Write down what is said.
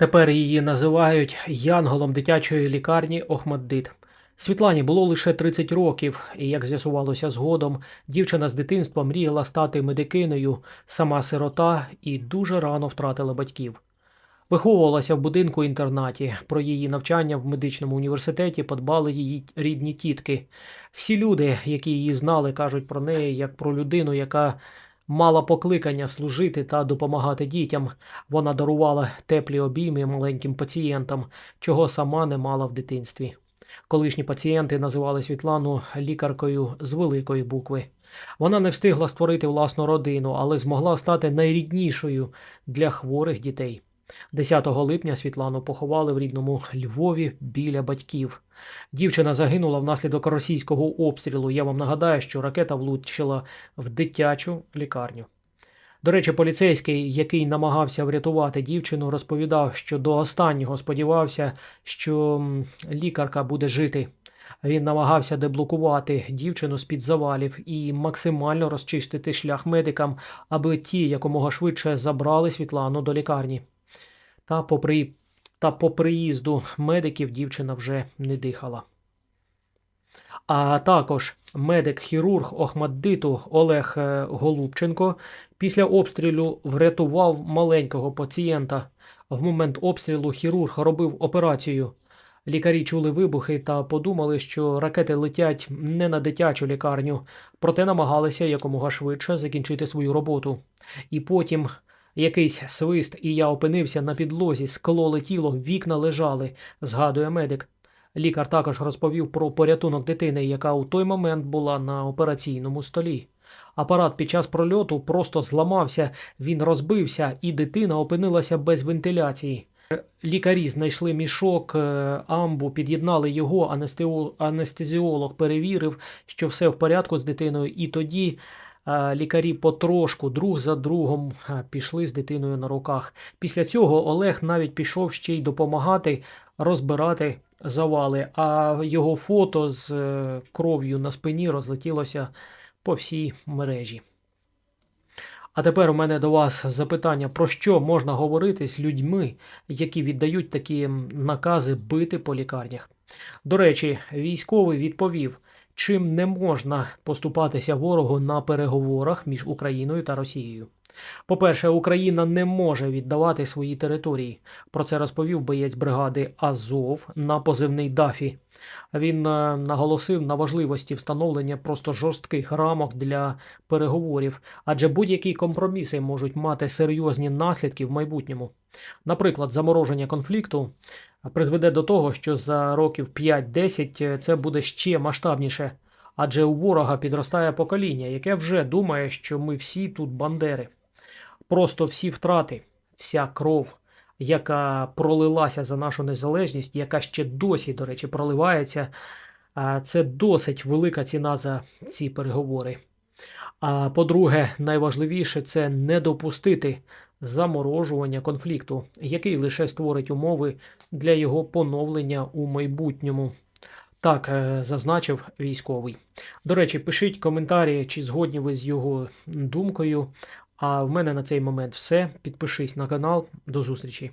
Тепер її називають янголом дитячої лікарні Охмаддит. Світлані було лише 30 років, і як з'ясувалося згодом, дівчина з дитинства мріяла стати медикинею, сама сирота і дуже рано втратила батьків. Виховувалася в будинку інтернаті. Про її навчання в медичному університеті подбали її рідні тітки. Всі люди, які її знали, кажуть про неї як про людину, яка мала покликання служити та допомагати дітям. Вона дарувала теплі обійми маленьким пацієнтам, чого сама не мала в дитинстві. Колишні пацієнти називали Світлану лікаркою з великої букви. Вона не встигла створити власну родину, але змогла стати найріднішою для хворих дітей. 10 липня Світлану поховали в рідному Львові біля батьків. Дівчина загинула внаслідок російського обстрілу. Я вам нагадаю, що ракета влучила в дитячу лікарню. До речі, поліцейський, який намагався врятувати дівчину, розповідав, що до останнього сподівався, що лікарка буде жити. Він намагався деблокувати дівчину з-під завалів і максимально розчистити шлях медикам, аби ті якомога швидше забрали Світлану до лікарні. Та по, при... Та по приїзду медиків дівчина вже не дихала. А також медик-хірург Охмаддиту Олег е, Голубченко після обстрілу врятував маленького пацієнта. В момент обстрілу хірург робив операцію. Лікарі чули вибухи та подумали, що ракети летять не на дитячу лікарню, проте намагалися якомога швидше закінчити свою роботу. І потім якийсь свист, і я опинився на підлозі, скло летіло, вікна лежали, згадує медик. Лікар також розповів про порятунок дитини, яка у той момент була на операційному столі. Апарат під час прольоту просто зламався, він розбився, і дитина опинилася без вентиляції. Лікарі знайшли мішок, е, амбу, під'єднали його, анестезіолог перевірив, що все в порядку з дитиною, і тоді лікарі потрошку, друг за другом, пішли з дитиною на руках. Після цього Олег навіть пішов ще й допомагати розбирати завали, а його фото з е, кров'ю на спині розлетілося по всій мережі. А тепер у мене до вас запитання: про що можна говорити з людьми, які віддають такі накази бити по лікарнях? До речі, військовий відповів, чим не можна поступатися ворогу на переговорах між Україною та Росією. По-перше, Україна не може віддавати свої території. Про це розповів боєць бригади Азов на позивний Дафі. Він е, наголосив на важливості встановлення просто жорстких рамок для переговорів, адже будь-які компроміси можуть мати серйозні наслідки в майбутньому. Наприклад, замороження конфлікту призведе до того, що за років 5-10 це буде ще масштабніше, адже у ворога підростає покоління, яке вже думає, що ми всі тут бандери. Просто всі втрати, вся кров, яка пролилася за нашу незалежність, яка ще досі, до речі, проливається, це досить велика ціна за ці переговори. А по-друге, найважливіше це не допустити заморожування конфлікту, який лише створить умови для його поновлення у майбутньому. Так, е, зазначив військовий. До речі, пишіть коментарі, чи згодні ви з його думкою. А в мене на цей момент все. Підпишись на канал. До зустрічі!